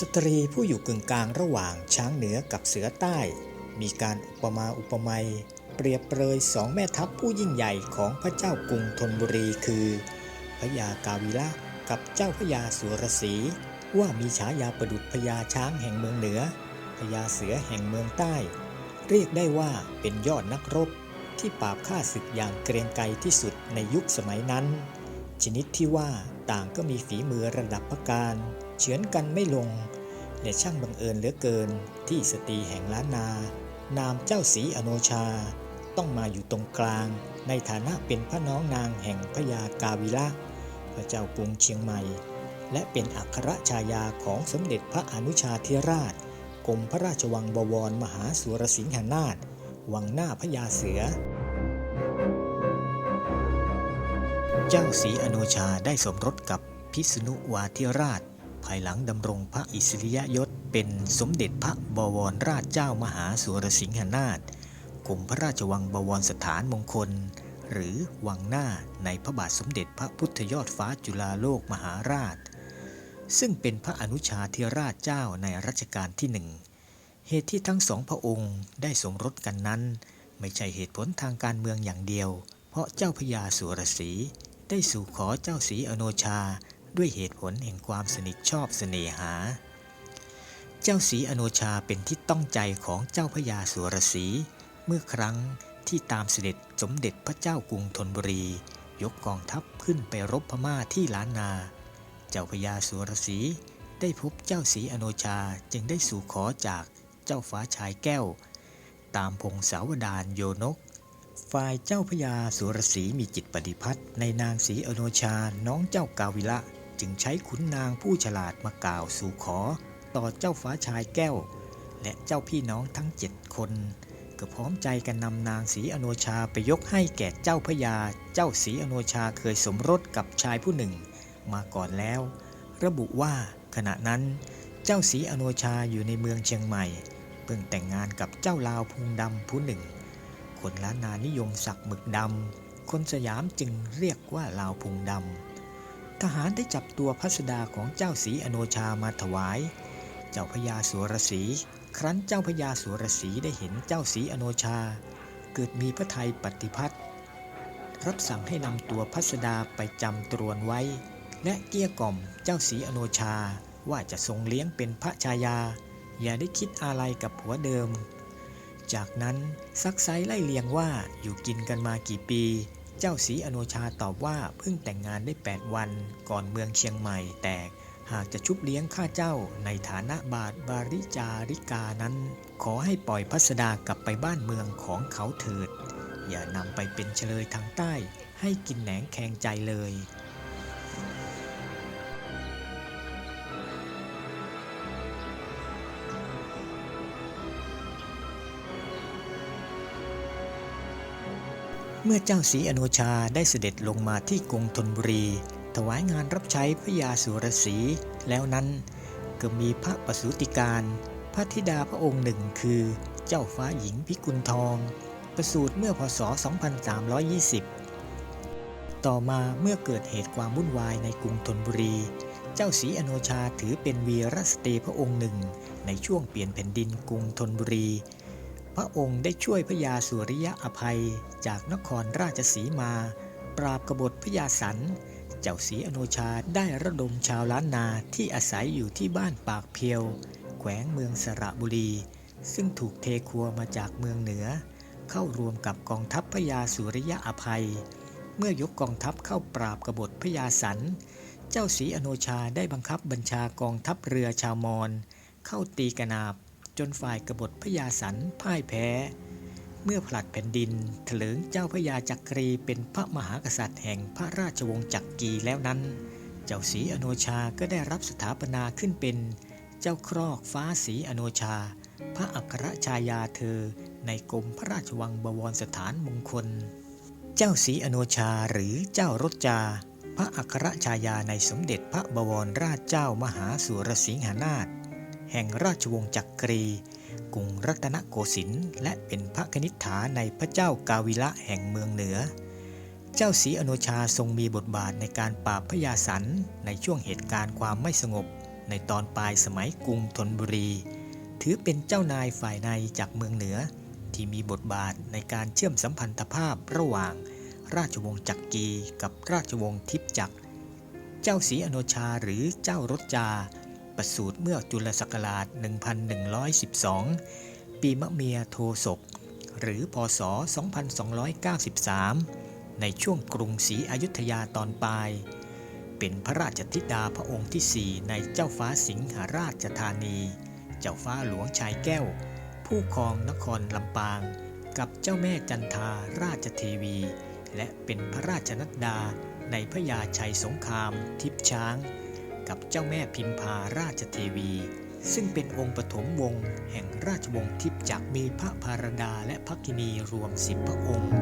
สตรีผู้อยู่กึ่งกลางระหว่างช้างเหนือกับเสือใต้ มีการอุปมาอุปไมยเปรียบเปรยสองแม่ทัพผู้ยิ่งใหญ่ของพระเจ้ากรุงธนบุรีคือพระยากาวิละกับเจ้าพระยาสุรศรีว่ามีฉายาประดุจพญาช้างแห่งเมืองเหนือพญาเสือแห่งเมืองใต้ เรียกได้ว่าเป็นยอดนักรบที่ปราบฆ่าศึกอย่างเกรียงไกรที่สุดในยุคสมัยนั้น ชนิดที่ว่า ต่างก็มีฝีมือระดับพระการเฉือนกันไม่ลง และช่างบังเอิญเหลือเกินที่สตรีแห่งล้านนา นามเจ้าสีอโนชา ต้องมาอยู่ตรงกลาง ในฐานะเป็นพระน้องนางแห่งพระยากาวิละพระเจ้ากรุงเชียงใหม่ และเป็นอัครชายาของสมเด็จพระอนุชาธิราชกรมพระราชวังบวรมหาสุรสิงหนาถวังหน้าพญาเสือ จ้าศรีอโนชาได้สมรสกับพิษณุวาธิราช ภายหลังดำรงพระอิสริยยศ เป็นสมเด็จพระบวรราชเจ้ามหาสุรสิงหนาถกรมพระราชวังบวรสถานมงคล หรือวังหน้าในพระบาทสมเด็จพระพุทธยอดฟ้าจุฬาโลกมหาราช ซึ่งเป็นพระอนุชาธิราชเจ้าในรัชกาลที่หนึ่งเหตุที่ทั้งสองพระองค์ได้สมรสกันนั้น ไม่ใช่เหตุผลทางการเมืองอย่างเดียว เพราะเจ้าพญาสุรศรี ได้สู่ขอเจ้าศรีอโนชาด้วยเหตุผลแห่งความสนิทชอบเสน่หา เจ้าศรีอโนชาเป็นที่ต้องใจของเจ้าพญาสุรศรีเมื่อครั้งที่ตามเสด็จสมเด็จพระเจ้ากรุงธนบุรี ยกกองทัพขึ้นไปรบพม่าที่ล้านนา เจ้าพญาสุรศรีได้พบเจ้าศรีอโนชาจึงได้สู่ขอจากเจ้าฟ้าชายแก้ว ตามพงศาวดารโยนก ฝ่ายเจ้าพญาสุรศีมีจิตปฏิพัทธ์ในนางศรีอโนชา น้องเจ้ากาวิละจึงใช้ขุนนางผู้ฉลาดมากล่าวสู่ขอ ต่อเจ้าฟ้าชายแก้ว และเจ้าพี่น้องทั้งเจ็ดคน ก็พร้อมใจกันนำนางศรีอโนชาไปยกให้แก่เจ้าพญา เจ้าศรีอโนชาเคยสมรสกับชายผู้หนึ่ง มาก่อนแล้ว ระบุว่าขณะนั้น เจ้าศรีอโนชาอยู่ในเมืองเชียงใหม่ เพิ่งแต่งงานกับเจ้าลาวพุงดำผู้หนึ่ง คนล้านนานิยมสักหมึกดำ คนสยามจึงเรียกว่าลาวพุงดำ ทหารได้จับตัวพัสดาของเจ้าศรีอโนชามาถวาย เจ้าพญาสุรศรีครั้นเจ้าพญาสุรศรีได้เห็นเจ้าศรีอโนชา เกิดมีพระทัยปฏิพัทธ์รับสั่งให้นำตัวพัสดาไปจำตรวนไว้ และเกี้ยกล่อมเจ้าศรีอโนชาว่าจะทรงเลี้ยงเป็นพระชายา อย่าได้คิดอะไรกับผัวเดิม จากนั้นซักไซไล่เลียงว่าอยู่กินกันมากี่ปี เจ้าศรีอโนชาตอบว่าเพิ่งแต่งงานได้ 8 วัน ก่อนเมืองเชียงใหม่แตก หากจะชุบเลี้ยงข้าเจ้าในฐานะบาทบาริจาริกานั้น ขอให้ปล่อยพัสดากลับไปบ้านเมืองของเขาเถิด อย่านำไปเป็นเฉลยทางใต้ ให้กินแหนงแคงใจเลย เมื่อเจ้าศรีอโนชาได้เสด็จลงมาที่กรุงธนบุรี ถวายงานรับใช้พระยาสุรศรีแล้วนั้นก็มีพระประสูติการพระธิดาพระองค์หนึ่งคือเจ้าฟ้าหญิงพิกุลทอง ประสูติเมื่อพศ 2320 ต่อมาเมื่อเกิดเหตุความวุ่นวายในกรุงธนบุรี เจ้าศรีอโนชาถือเป็นวีรสตรีพระองค์หนึ่ง ในช่วงเปลี่ยนแผ่นดินกรุงธนบุรี พระองค์ได้ช่วยพระยาสุริยะอภัยจากนครราชสีมา ปราบกบฏพระยาสัน เจ้าศรีอโนชาได้ระดมชาวล้านนาที่อาศัยอยู่ที่บ้านปากเพียว แขวงเมืองสระบุรี ซึ่งถูกเทครัวมาจากเมืองเหนือ เข้ารวมกับกองทัพพระยาสุริยะอภัย เมื่อยกกองทัพเข้าปราบกบฏพระยาสัน เจ้าศรีอโนชาได้บังคับบัญชากองทัพเรือชาวมอญเข้าตีกนาบ จนฝ่ายกบฏพระยาสันพ่ายแพ้ เมื่อผลัดแผ่นดินเถลิงเจ้าพระยาจักรีเป็นพระมหากษัตริย์แห่งพระราชวงศ์จักรีแล้วนั้น เจ้าศรีอโนชาก็ได้รับสถาปนาขึ้นเป็น เจ้าครอกฟ้าศรีอโนชา พระอัครชายาเธอ ในกรมพระราชวังบวรสถานมงคล เจ้าศรีอโนชาหรือเจ้ารจจาพระอัครชายาในสมเด็จพระบวรราชเจ้ามหาสุรสิงหนาถ แห่งราชวงศ์จักรี กรุงรัตนโกสินทร์และเป็นพระคณิษฐาในพระเจ้ากาวิละแห่งเมืองเหนือ เจ้าศรีอโนชาทรงมีบทบาทในการปราบพยาสันในช่วงเหตุการณ์ความไม่สงบ ในตอนปลายสมัยกรุงธนบุรี ถือเป็นเจ้านายฝ่ายในจากเมืองเหนือ ที่มีบทบาทในการเชื่อมสัมพันธภาพระหว่าง ราชวงศ์จักรีกับราชวงศ์ทิพย์จักร เจ้าศรีอโนชาหรือเจ้ารจจา ประสูติเมื่อจุลศักราช 1112 ปีมะเมียโทศก หรือพศ 2293 ในช่วงกรุงศรีอยุธยาตอนปลาย เป็นพระราชธิดาพระองค์ที่สี่ในเจ้าฟ้าสิงหราชธานี เจ้าฟ้าหลวงชายแก้ว ผู้ครองนครลำปาง กับเจ้าแม่จันทาราชเทวี และเป็นพระราชนัดดาในพระยาชัยสงครามทิพช้าง กับเจ้าแม่พิมพาราชเทวี ซึ่งเป็นองค์ปฐมวงศ์แห่งราชวงศ์ทิพจักมีพระพารดาและพักกินีรวมสิบพระองค์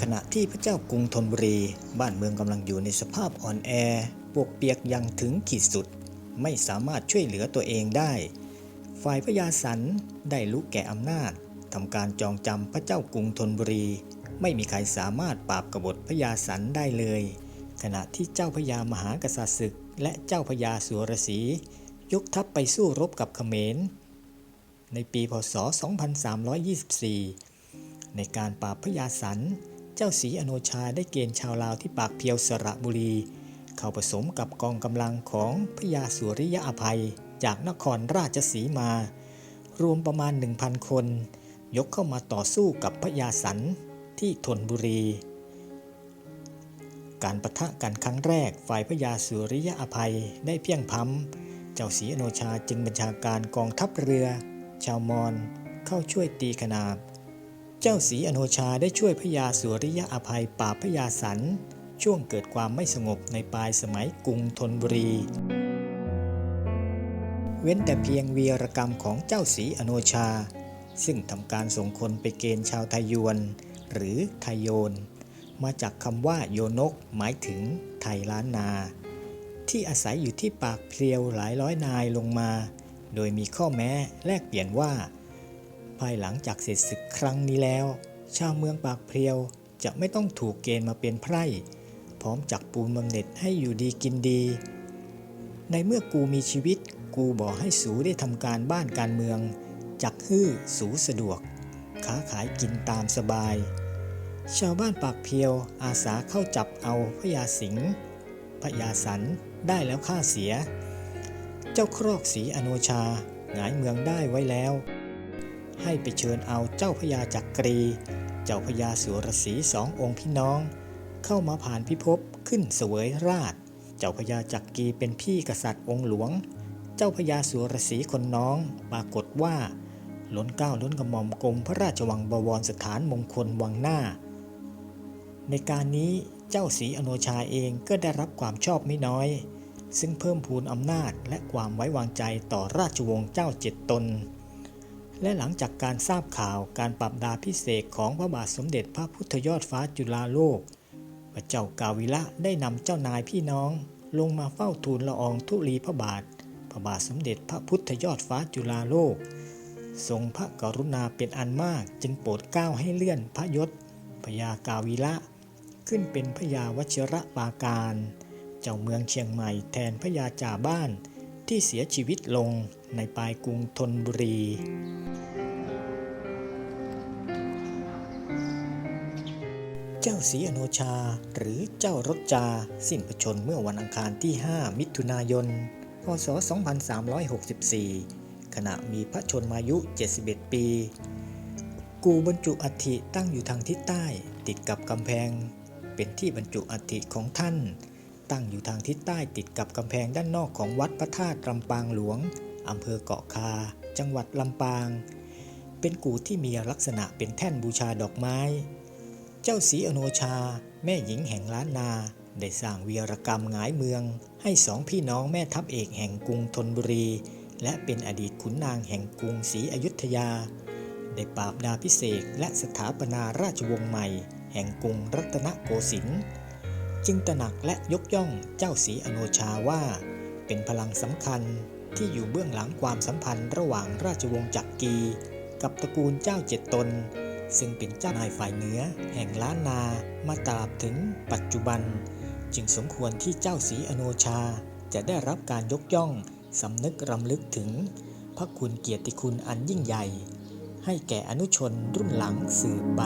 ขณะที่พระเจ้ากรุงธนบุรี บ้านเมืองกำลังอยู่ในสภาพอ่อนแอปวกเปียกอยังถึงขีดสุด ไม่สามารถช่วยเหลือตัวเองได้ ฝ่ายพญาสันได้ลุกแก่อำนาจทำการจองจำพระเจ้ากรุงธนบุรี ไม่มีใครสามารถปราบกบฏพญาสันได้เลย ขณะที่เจ้าพญามหากษัตริย์ศึก และเจ้าพญาสุรศรียกทัพไปสู้รบกับเขมร ในปีพศ 2324 ในการปราบพญาสัน เจ้าศรีอโนชาได้เกณฑ์ชาวลาวที่ปากเพียวสระบุรี เข้าผสมกับกองกำลังของพญาสุริยะอภัย จากนครราชสีมา รวมประมาณ 1,000 คน ยกเข้ามาต่อสู้กับพญาสัน ที่ธนบุรี การประทะกันครั้งแรกฝ่ายพญาสุริยะอภัยได้เพียงพำเจ้าศรีอโนชาจึงบัญชาการกองทัพเรือ ชาวมอญเข้าช่วยตีขนาบ เจ้าศรีอโนชาได้ช่วยพญาสุริยะอภัยปราบพญาสันช่วงเกิดความไม่สงบในปลายสมัยกรุงธนบุรีเว้นแต่เพียงวีรกรรมของเจ้าศรีอโนชา ซึ่งทำการส่งคนไปเกณฑ์ชาวไทยยวน หรือไทยโยน มาจากคำว่าโยนก หมายถึงไทยล้านนา ที่อาศัยอยู่ที่ปากเพลียวหลายร้อยนายลงมา โดยมีข้อแม้แลกเปลี่ยนว่า ภายหลังจากเสร็จศึกครั้งนี้แล้ว ชาวเมืองปากเพลียวจะไม่ต้องถูกเกณฑ์มาเป็นไพร่พร้อมจักปูนบำเหน็จให้อยู่ดีกินดี ในเมื่อกูมีชีวิต กูบอกให้สูได้ทำการบ้านการเมือง จักฮื้อสูสะดวก ค้าขายกินตามสบาย ชาวบ้านปากเพียวอาสาเข้าจับเอาพญาสิงห์พญาสันได้แล้วค่าเสีย เจ้าครอกศรีอโนชาหงายเมืองได้ไว้แล้ว ให้ไปเชิญเอาเจ้าพญาจักรี เจ้าพญาสุรศีสององค์พี่น้อง เข้ามาผ่านพิภพขึ้นเสวยราช เจ้าพญาจักรีเป็นพี่กษัตริย์องค์หลวง เจ้าพญาสุรศีคนน้องปรากฏว่าล้นเก้าล้นกระหม่อมกรมพระราชวังบวรสถานมงคลวังหน้า ในการนี้เจ้าศรีอโนชาเองก็ได้รับความชอบไม่น้อย ซึ่งเพิ่มพูนอำนาจและความไว้วางใจต่อราชวงศ์เจ้าเจ็ดตน และหลังจากการทราบข่าวการปรับดาพิเศษของพระบาทสมเด็จพระพุทธยอดฟ้าจุฬาโลก พระเจ้ากาวิละได้นำเจ้านายพี่น้องลงมาเฝ้าทูลละอองธุลีพระบาท พระบาทสมเด็จพระพุทธยอดฟ้าจุฬาโลก ทรงพระกรุณาเป็นอันมากจึงโปรดเกล้าให้เลื่อนพระยศพญากาวิละ ขึ้นเป็นพญาวชิระปาการ เจ้าเมืองเชียงใหม่แทนพญาจ่าบ้านที่เสียชีวิตลงในปลายกรุงธนบุรี เจ้าศรีอโนชาหรือเจ้ารจจาสิ้นพระชนเมื่อวันอังคารที่ 5 มิถุนายน พศ 2364 ขณะมีพระชนมายุ 71 ปี กูบรรจุอัฐิตั้งอยู่ทางทิศใต้ติดกับกำแพง เป็นที่บรรจุอัฐิของท่าน ตั้งอยู่ทางทิศใต้ติดกับกำแพงด้านนอกของวัดพระธาตุลำปางหลวงอำเภอเกาะคา จังหวัดลำปาง เป็นกูที่มีลักษณะเป็นแท่นบูชาดอกไม้ เจ้าศรีอโนชา แม่หญิงแห่งล้านนา ได้สร้างวีรกรรมหงายเมือง ให้สองพี่น้องแม่ทัพเอกแห่งกรุงธนบุรี และเป็นอดีตขุนนางแห่งกรุงศรีอยุธยา ได้ปราบดาพิเศษและสถาปนาราชวงศ์ใหม่ แห่งกรุงรัตนโกสินทร์จึงตระหนักและยกย่องเจ้าศรีอโนชาว่า เป็นพลังสำคัญที่อยู่เบื้องหลังความสัมพันธ์ระหว่างราชวงศ์จักรีกับตระกูลเจ้าเจ็ดตน ซึ่งเป็นเจ้านายฝ่ายเหนือแห่งล้านนามาตราบถึงปัจจุบัน จึงสมควรที่เจ้าศรีอโนชาจะได้รับการยกย่องสำนึกรำลึกถึง พระคุณเกียรติคุณอันยิ่งใหญ่ ให้แก่อนุชนรุ่นหลังสืบไป